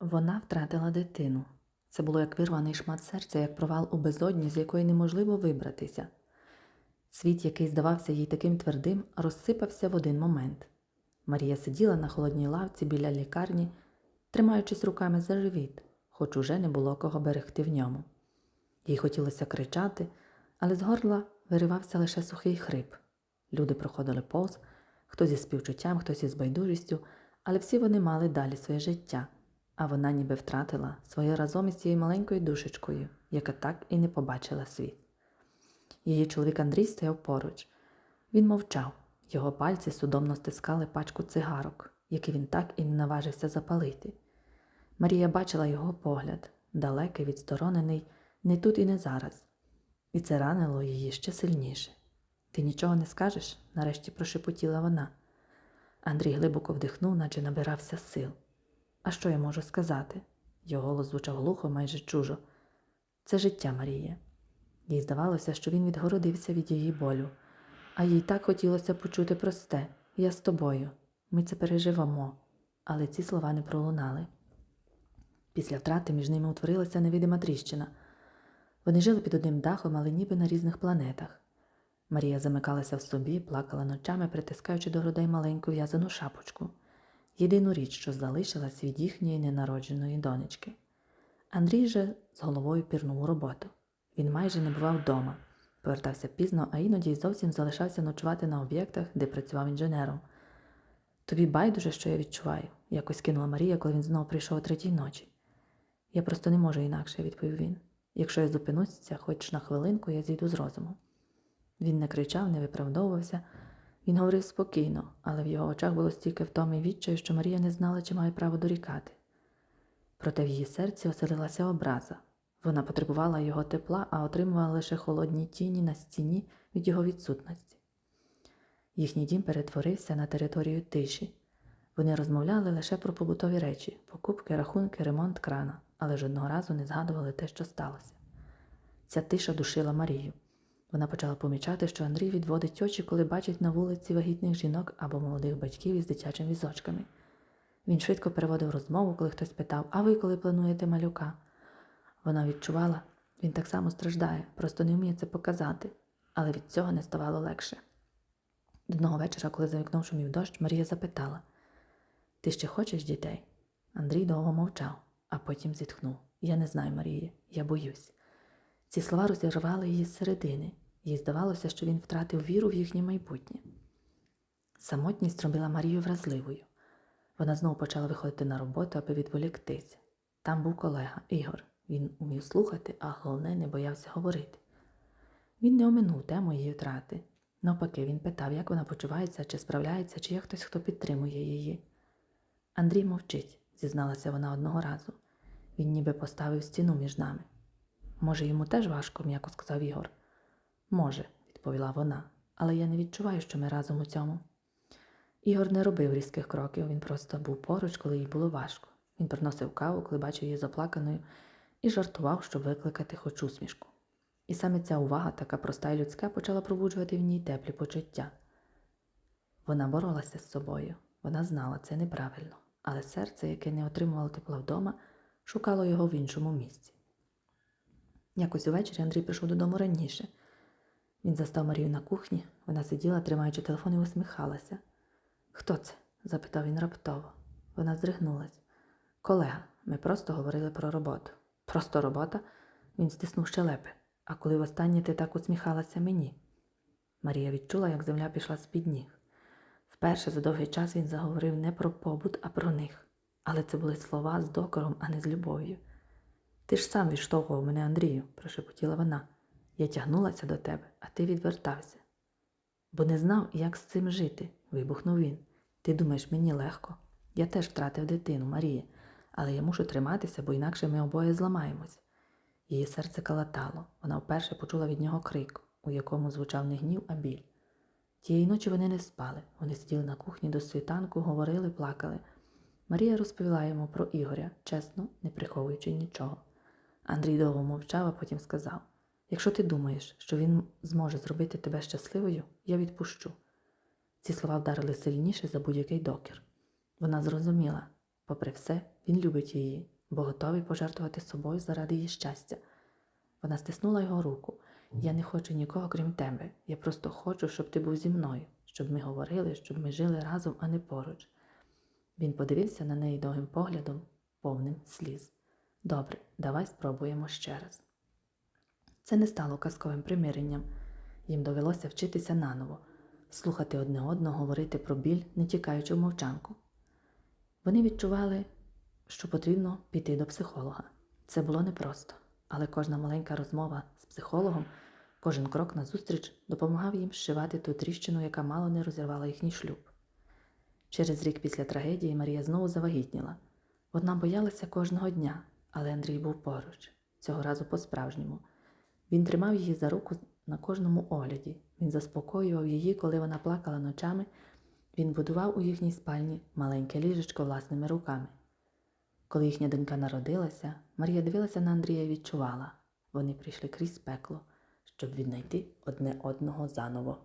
Вона втратила дитину. Це було як вирваний шмат серця, як провал у безодні, з якої неможливо вибратися. Світ, який здавався їй таким твердим, розсипався в один момент. Марія сиділа на холодній лавці біля лікарні, тримаючись руками за живіт, хоч уже не було кого берегти в ньому. Їй хотілося кричати, але з горла виривався лише сухий хрип. Люди проходили повз, хто зі співчуттям, хтось із байдужістю, але всі вони мали далі своє життя, а вона ніби втратила своє разом із цією маленькою душечкою, яка так і не побачила світ. Її чоловік Андрій стояв поруч. Він мовчав, його пальці судомно стискали пачку цигарок, які він так і не наважився запалити. Марія бачила його погляд, далекий, відсторонений, не тут і не зараз, і це ранило її ще сильніше. Ти нічого не скажеш? нарешті прошепотіла вона. Андрій глибоко вдихнув, наче набирався сил. А що я можу сказати? Його голос звучав глухо, майже чужо. Це життя Марія. Їй здавалося, що він відгородився від її болю, а їй так хотілося почути просте Я з тобою. Ми це переживемо. Але ці слова не пролунали. Після втрати між ними утворилася невидима тріщина. Вони жили під одним дахом, але ніби на різних планетах. Марія замикалася в собі, плакала ночами, притискаючи до грудей маленьку в'язану шапочку, єдину річ, що залишилась від їхньої ненародженої донечки. Андрій же з головою пірнув у роботу. Він майже не бував вдома, повертався пізно, а іноді й зовсім залишався ночувати на об'єктах, де працював інженером. Тобі байдуже, що я відчуваю, якось кинула Марія, коли він знову прийшов о третій ночі. Я просто не можу інакше, відповів він. Якщо я зупинуся хоч на хвилинку, я зійду з розуму. Він не кричав, не виправдовувався. Він говорив спокійно, але в його очах було стільки втоми і відчаю, що Марія не знала, чи має право дорікати. Проте в її серці оселилася образа. Вона потребувала його тепла, а отримувала лише холодні тіні на стіні від його відсутності. Їхній дім перетворився на територію тиші. Вони розмовляли лише про побутові речі, покупки, рахунки, ремонт крана, але жодного разу не згадували те, що сталося. Ця тиша душила Марію. Вона почала помічати, що Андрій відводить очі, коли бачить на вулиці вагітних жінок або молодих батьків із дитячими візочками. Він швидко переводив розмову, коли хтось питав, а ви коли плануєте малюка? Вона відчувала, він так само страждає, просто не вміє це показати, але від цього не ставало легше. Одного вечора, коли за вікном шумів дощ, Марія запитала Ти ще хочеш дітей? Андрій довго мовчав, а потім зітхнув Я не знаю, Марія, я боюсь. Ці слова розірвали її з середини, їй здавалося, що він втратив віру в їхнє майбутнє. Самотність робила Марію вразливою. Вона знову почала виходити на роботу, аби відволіктися. Там був колега Ігор. Він умів слухати, а головне, не боявся говорити. Він не оминув тему її втрати. Навпаки, він питав, як вона почувається, чи справляється, чи є хтось, хто підтримує її. Андрій мовчить, зізналася вона одного разу. Він ніби поставив стіну між нами. Може, йому теж важко, м'яко сказав Ігор. Може, відповіла вона, але я не відчуваю, що ми разом у цьому. Ігор не робив різких кроків, він просто був поруч, коли їй було важко. Він приносив каву, коли бачив її заплаканою, і жартував, щоб викликати хоч усмішку. І саме ця увага, така проста і людська, почала пробуджувати в ній теплі почуття. Вона боролася з собою, вона знала це неправильно, але серце, яке не отримувало тепла вдома, шукало його в іншому місці. Якось увечері Андрій прийшов додому раніше. Він застав Марію на кухні, вона сиділа, тримаючи телефон і усміхалася. Хто це? запитав він раптово. Вона здригнулась. Колега, ми просто говорили про роботу. Просто робота? Він стиснув щелепи. А коли востаннє ти так усміхалася мені? Марія відчула, як земля пішла з-під ніг. Вперше за довгий час він заговорив не про побут, а про них. Але це були слова з докором, а не з любов'ю. Ти ж сам відштовхував мене, Андрію, прошепотіла вона. Я тягнулася до тебе, а ти відвертався. Бо не знав, як з цим жити, вибухнув він. Ти думаєш, мені легко. Я теж втратив дитину, Марія, але я мушу триматися, бо інакше ми обоє зламаємось. Її серце калатало. Вона вперше почула від нього крик, у якому звучав не гнів, а біль. Тієї ночі вони не спали. Вони сиділи на кухні до світанку, говорили, плакали. Марія розповіла йому про Ігоря, чесно, не приховуючи нічого. Андрій довго мовчав, а потім сказав: Якщо ти думаєш, що він зможе зробити тебе щасливою, я відпущу. Ці слова вдарили сильніше за будь-який докір. Вона зрозуміла, Попри все, він любить її, бо готовий пожертвувати собою заради її щастя. Вона стиснула його руку. Я не хочу нікого, крім тебе. Я просто хочу, щоб ти був зі мною, щоб ми говорили, щоб ми жили разом, а не поруч. Він подивився на неї довгим поглядом, повним сліз. Добре, давай спробуємо ще раз. Це не стало казковим примиренням. Їм довелося вчитися наново, слухати одне одного, говорити про біль, не тікаючи в мовчанку. Вони відчували, що потрібно піти до психолога. Це було непросто, але кожна маленька розмова з психологом, кожен крок назустріч допомагав їм зшивати ту тріщину, яка мало не розірвала їхній шлюб. Через рік після трагедії Марія знову завагітніла. Вона боялася кожного дня, але Андрій був поруч, цього разу по-справжньому. Він тримав її за руку на кожному огляді. Він заспокоював її, коли вона плакала ночами. Він будував у їхній спальні маленьке ліжечко власними руками. Коли їхня донька народилася, Марія дивилася на Андрія і відчувала, вони прийшли крізь пекло, щоб віднайти одне одного заново.